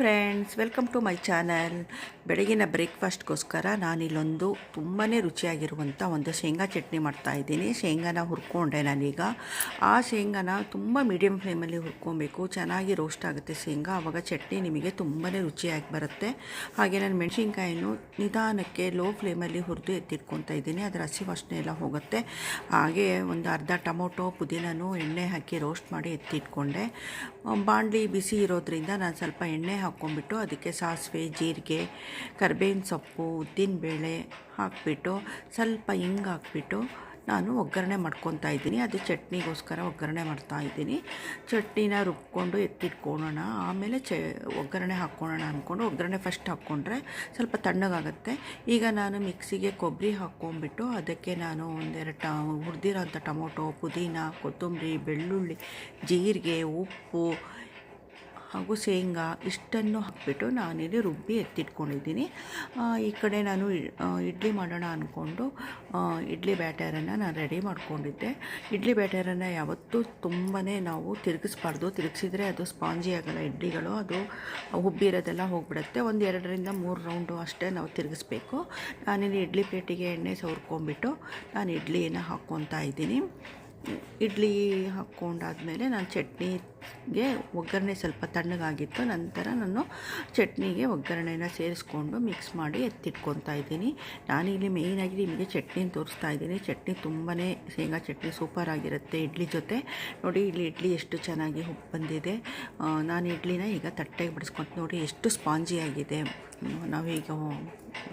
Friends welcome to my channel ಬೆಳಗಿನ ಬ್ರೇಕ್ಫಾಸ್ಟ್ಗೋಸ್ಕರ ನಾನಿಲ್ಲೊಂದು ತುಂಬಾ ರುಚಿಯಾಗಿರುವಂಥ ಒಂದು ಶೇಂಗಾ ಚಟ್ನಿ ಮಾಡ್ತಾ ಇದ್ದೀನಿ. ಶೇಂಗಾನ ಹುರ್ಕೊಂಡೆ ನಾನೀಗ. ಆ ಶೇಂಗಾನ ತುಂಬ ಮೀಡಿಯಮ್ ಫ್ಲೇಮಲ್ಲಿ ಹುರ್ಕೊಬೇಕು. ಚೆನ್ನಾಗಿ ರೋಸ್ಟ್ ಆಗುತ್ತೆ ಶೇಂಗಾ. ಆವಾಗ ಚಟ್ನಿ ನಿಮಗೆ ತುಂಬಾ ರುಚಿಯಾಗಿ ಬರುತ್ತೆ. ಹಾಗೆ ನಾನು ಮೆಣಸಿನ್ಕಾಯಿನೂ ನಿಧಾನಕ್ಕೆ ಲೋ ಫ್ಲೇಮಲ್ಲಿ ಹುರಿದು ಎತ್ತಿಟ್ಕೊತಾ ಇದ್ದೀನಿ. ಅದರ ಹಸಿ ವಾಸನೆ ಎಲ್ಲ ಹೋಗುತ್ತೆ. ಹಾಗೆ ಒಂದು ಅರ್ಧ ಟೊಮೊಟೊ ಪುದೀನೂ ಎಣ್ಣೆ ಹಾಕಿ ರೋಸ್ಟ್ ಮಾಡಿ ಎತ್ತಿಟ್ಕೊಂಡೆ. ಬಾಣಲಿ ಬಿಸಿ ಇರೋದ್ರಿಂದ ನಾನು ಸ್ವಲ್ಪ ಎಣ್ಣೆ ಹಾಕ್ಕೊಂಡ್ಬಿಟ್ಟು ಅದಕ್ಕೆ ಸಾಸಿವೆ, ಜೀರಿಗೆ, ಕರ್ಬೇವಿನ ಸೊಪ್ಪು, ಉದ್ದಿನಬೇಳೆ ಹಾಕಿಬಿಟ್ಟು ಸ್ವಲ್ಪ ಹಿಂಗೆ ಹಾಕ್ಬಿಟ್ಟು ನಾನು ಒಗ್ಗರಣೆ ಮಾಡ್ಕೊತಾ ಇದ್ದೀನಿ. ಅದು ಚಟ್ನಿಗೋಸ್ಕರ ಒಗ್ಗರಣೆ ಮಾಡ್ತಾ ಇದ್ದೀನಿ. ಚಟ್ನಿನ ರುಬ್ಕೊಂಡು ಎತ್ತಿಟ್ಕೊಳೋಣ. ಆಮೇಲೆ ಚ ಒಗ್ಗರಣೆ ಹಾಕ್ಕೊಳ್ಳೋಣ ಅಂದ್ಕೊಂಡು ಒಗ್ಗರಣೆ ಫಸ್ಟ್ ಹಾಕ್ಕೊಂಡ್ರೆ ಸ್ವಲ್ಪ ತಣ್ಣಗಾಗುತ್ತೆ. ಈಗ ನಾನು ಮಿಕ್ಸಿಗೆ ಕೊಬ್ಬರಿ ಹಾಕ್ಕೊಂಡ್ಬಿಟ್ಟು ಅದಕ್ಕೆ ನಾನು ಒಂದೆರಡು ಟ ಹುರಿದಿರೋಂಥ ಟೊಮೊಟೊ, ಪುದೀನ, ಕೊತ್ತಂಬರಿ, ಬೆಳ್ಳುಳ್ಳಿ, ಜೀರಿಗೆ, ಉಪ್ಪು ಹಾಗೂ ಶೇಂಗಾ ಇಷ್ಟನ್ನು ಹಾಕ್ಬಿಟ್ಟು ನಾನಿಲ್ಲಿ ರುಬ್ಬಿ ಎತ್ತಿಟ್ಕೊಂಡಿದ್ದೀನಿ. ಈ ಕಡೆ ನಾನು ಇಡ್ಲಿ ಮಾಡೋಣ ಅಂದ್ಕೊಂಡು ಇಡ್ಲಿ ಬ್ಯಾಟರನ್ನು ನಾನು ರೆಡಿ ಮಾಡ್ಕೊಂಡಿದ್ದೆ. ಇಡ್ಲಿ ಬ್ಯಾಟರನ್ನು ಯಾವತ್ತೂ ತುಂಬಾ ನಾವು ತಿರುಗಿಸ್ಬಾರ್ದು. ತಿರುಗಿಸಿದ್ರೆ ಅದು ಸ್ಪಾಂಜಿ ಆಗಲ್ಲ ಇಡ್ಲಿಗಳು, ಅದು ಉಬ್ಬಿರೋದೆಲ್ಲ ಹೋಗ್ಬಿಡುತ್ತೆ. ಒಂದು ಎರಡರಿಂದ ಮೂರು ರೌಂಡು ಅಷ್ಟೇ ನಾವು ತಿರುಗಿಸ್ಬೇಕು. ನಾನಿಲ್ಲಿ ಇಡ್ಲಿ ಪ್ಲೇಟಿಗೆ ಎಣ್ಣೆ ಸವರ್ಕೊಂಡ್ಬಿಟ್ಟು ನಾನು ಇಡ್ಲಿಯನ್ನು ಹಾಕ್ಕೊತಾ ಇದ್ದೀನಿ. ಇಡ್ಲಿ ಹಾಕ್ಕೊಂಡಾದಮೇಲೆ ನಾನು ಚಟ್ನಿಗೆ ಒಗ್ಗರಣೆ ಸ್ವಲ್ಪ ತಣ್ಣಗಾಗಿತ್ತು, ನಂತರ ನಾನು ಚಟ್ನಿಗೆ ಒಗ್ಗರಣೆನ ಸೇರಿಸ್ಕೊಂಡು ಮಿಕ್ಸ್ ಮಾಡಿ ಎತ್ತಿಟ್ಕೊತಾ ಇದ್ದೀನಿ. ನಾನಿಲ್ಲಿ ಮೇಯ್ನಾಗಿ ನಿಮಗೆ ಚಟ್ನಿ ತೋರಿಸ್ತಾ ಇದ್ದೀನಿ. ಚಟ್ನಿ ತುಂಬಾ ಶೇಂಗಾ ಚಟ್ನಿ ಸೂಪರ್ ಆಗಿರುತ್ತೆ ಇಡ್ಲಿ ಜೊತೆ. ನೋಡಿ, ಇಲ್ಲಿ ಇಡ್ಲಿ ಎಷ್ಟು ಚೆನ್ನಾಗಿ ಬಂದಿದೆ ನಾನು ಇಡ್ಲಿನ ಈಗ ತಟ್ಟೆಗೆ ಬಿಡಿಸ್ಕೊಂಡು ನೋಡಿ, ಎಷ್ಟು ಸ್ಪಾಂಜಿಯಾಗಿದೆ ನಾವೀಗ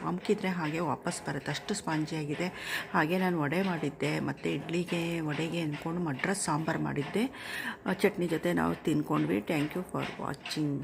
ಅಮ್ಕಿದ್ರೆ ಹಾಗೆ ವಾಪಸ್ ಬರುತ್ತೆ. ಅಷ್ಟು ಸ್ಪಾಂಜಿಯಾಗಿದೆ ಹಾಗೆ ನಾನು ವಡೆ ಮಾಡಿದ್ದೆ. ಮತ್ತು ಇಡ್ಲಿಗೆ, ವಡೆಗೆ ಅಂದ್ಕೊಂಡು ಮಡ್ರಸ್ ಸಾಂಬಾರು ಮಾಡಿದ್ದೆ. ಚಟ್ನಿ ಜೊತೆ ನಾವು ತಿನ್ಕೊಂಡ್ವಿ ಥ್ಯಾಂಕ್ ಯು ಫಾರ್ ವಾಚಿಂಗ್